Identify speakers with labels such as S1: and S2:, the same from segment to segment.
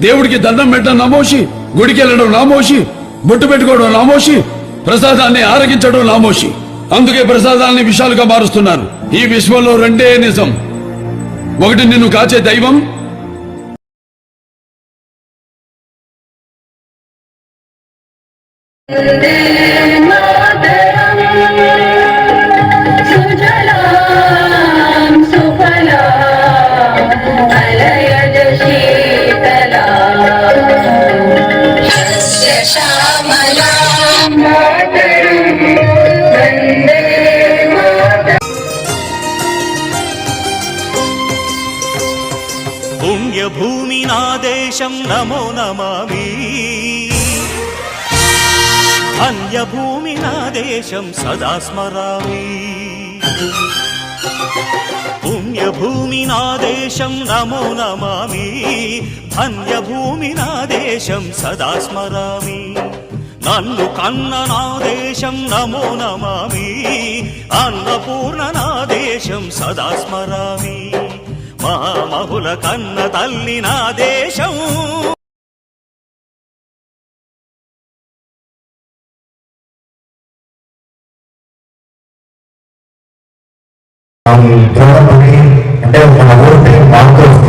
S1: దేవుడికి దండం పెట్టడం నామోషి గుడికి వెళ్ళడం నామోషి బొట్టు పెట్టుకోవడం నామోషి ప్రసాదాన్ని ఆరగించడం నామోషి. అందుకే ప్రసాదాన్ని విషాలుగా మారుస్తున్నారు. ఈ విశ్వంలో రెండే నిజం. ఒకటి నిన్ను కాచే దైవం.
S2: Thank you.
S3: పుణ్యభూమి నా దేశం నమో నమామి. అన్యభూమి నా దేశం సదా స్మరామి. పుణ్యభూమి నా దేశం నమో నమామి. అన్యభూమి నా దేశం సదా స్మరామి. నన్ను కన్న నా దేశం నమో నమామి. అన్నపూర్ణ నా దేశం సదా స్మరామి. మహామహుల కన్న తల్లి నా దేశం.
S4: అంటే మన ఊరి మార్పు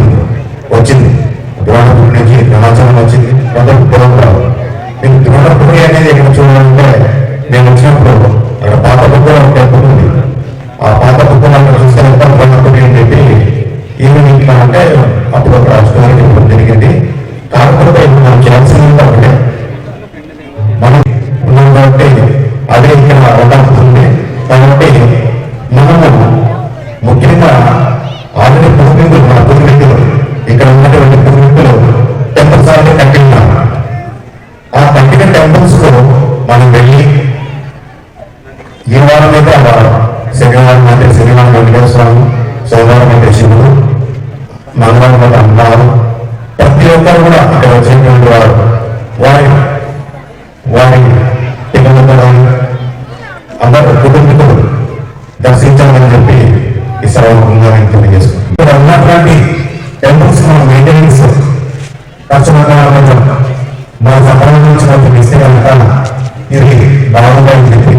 S4: మంగళవారం అంటే అమ్మవారు ప్రతి ఒక్కరు కూడా ఇక్కడ వచ్చినటువంటి వారు వారి వారి పిల్లలు అందరూ కుటుంబీకులు దర్శించాలని చెప్పి ఈ సభగా తెలియజేసుకుంటాం ఇక్కడ ఉన్నటువంటి టెంపుల్స్ మన మెయింటెనెన్స్ ఖర్చు కొంచెం మన సంబంధించినటువంటి ఇస్తే కనుక ఇది బాగుందని చెప్పి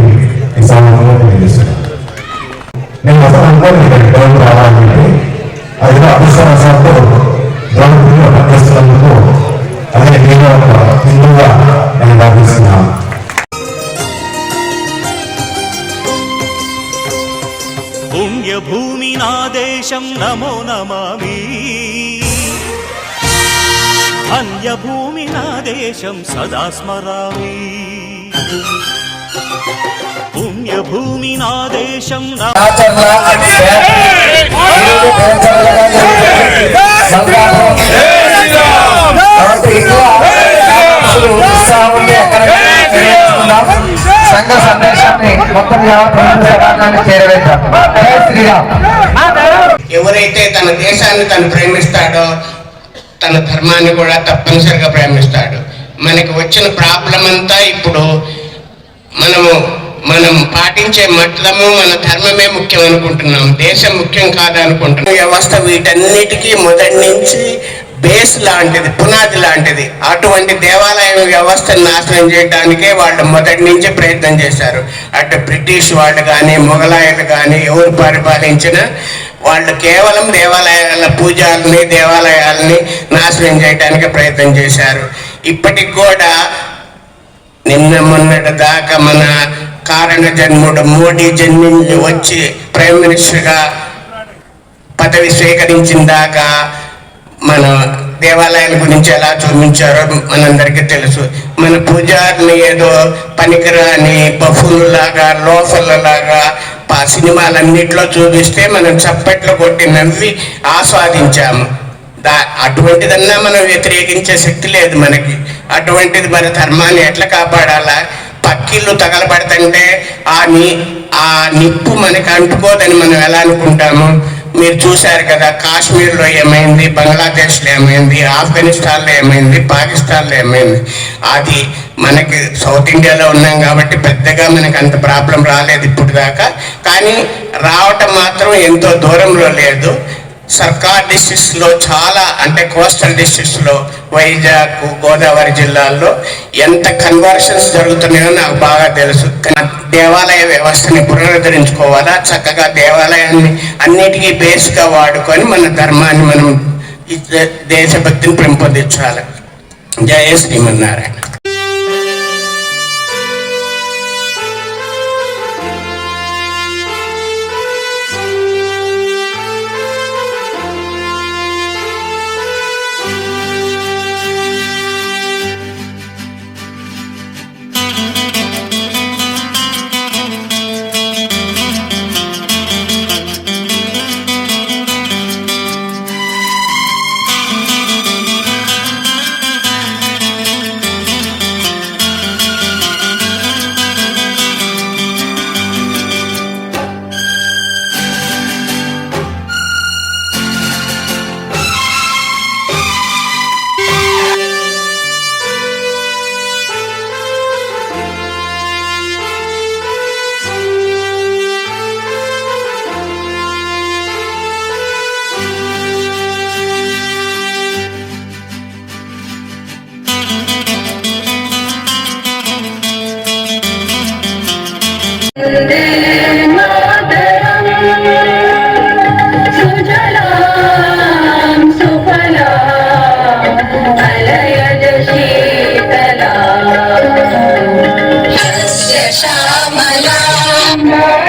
S4: ఈ సమయంలో తెలియజేస్తున్నాను నేను అసలు అనుకోని ఇక్కడ రావాలని చెప్పి. అది కూడా ద్రౌపదిలో పనిచేస్తున్నందుకు అదే నేను ఒక హిందువుగా నేను భావిస్తున్నాను.
S3: పుణ్యభూమి నా దేశం నమో నమామి. అన్యభూమి నా దేశం సదా స్మరామి. పుణ్యభూమి నా దేశం నా
S5: జై శ్రీరామ్.
S6: ఎవరైతే తన దేశాన్ని తను ప్రేమిస్తాడో తన ధర్మాన్ని కూడా తప్పనిసరిగా ప్రేమిస్తాడు. మనకి వచ్చిన ప్రాబ్లం అంతా ఇప్పుడు మనము మనం పాటించే మతము మన ధర్మమే ముఖ్యం అనుకుంటున్నాం. దేశం ముఖ్యం కాదనుకుంటున్నాం. వ్యవస్థ వీటన్నిటికీ మొదటి నుంచి బేస్ లాంటిది పునాది లాంటిది. అటువంటి దేవాలయం వ్యవస్థను నాశనం చేయడానికే వాళ్ళు మొదటి నుంచి ప్రయత్నం చేశారు. అటు బ్రిటిష్ వాళ్ళు కానీ మొఘలాయలు కానీ ఎవరు పరిపాలించిన వాళ్ళు కేవలం దేవాలయాల పూజాలని దేవాలయాలని నాశనం చేయడానికి ప్రయత్నం చేశారు. ఇప్పటికి కూడా నిన్న మొన్నటి దాకా మన కారణ జన్ముడు మోడీ జన్మించి వచ్చి ప్రైమ్ మినిస్టర్గా పదవి స్వీకరించిన దాకా మన దేవాలయాల గురించి ఎలా చూపించారో మనందరికీ తెలుసు. మన పూజారిని ఏదో పనికిరాని బఫుల్లాగా లోఫలలాగా పా సినిమాలన్నిట్లో చూపిస్తే మనం చప్పట్లు కొట్టి నవ్వి ఆస్వాదించాము. దా అటువంటిదన్నా మనం వ్యతిరేకించే శక్తి లేదు మనకి. అటువంటిది మన ధర్మాన్ని ఎట్లా కాపాడాలా? పక్కిళ్ళు తగలబడుతుంటే ఆ ని ఆ నిప్పు మనకి అంటుకోదని మనం ఎలా అనుకుంటాము? మీరు చూశారు కదా కాశ్మీర్లో ఏమైంది బంగ్లాదేశ్లో ఏమైంది ఆఫ్ఘనిస్తాన్లో ఏమైంది పాకిస్తాన్లో ఏమైంది? అది మనకి సౌత్ ఇండియాలో ఉన్నాం కాబట్టి పెద్దగా మనకు అంత ప్రాబ్లం రాలేదు ఇప్పుడు దాకా కానీ రావటం మాత్రం ఎంతో దూరంలో లేదు. సర్కార్ డిస్ట్రిక్ట్స్లో చాలా అంటే కోస్టల్ డిస్ట్రిక్ట్స్లో వైజాగ్ గోదావరి జిల్లాల్లో ఎంత కన్వర్షన్స్ జరుగుతున్నాయో నాకు బాగా తెలుసు. దేవాలయ వ్యవస్థని పునరుద్ధరించుకోవాలా? చక్కగా దేవాలయాన్ని అన్నిటికీ బేస్గా వాడుకొని మన ధర్మాన్ని మనం దేశభక్తిని పెంపొందించాలి. జయ శ్రీమన్నారాయణ.
S2: శ్యామలాం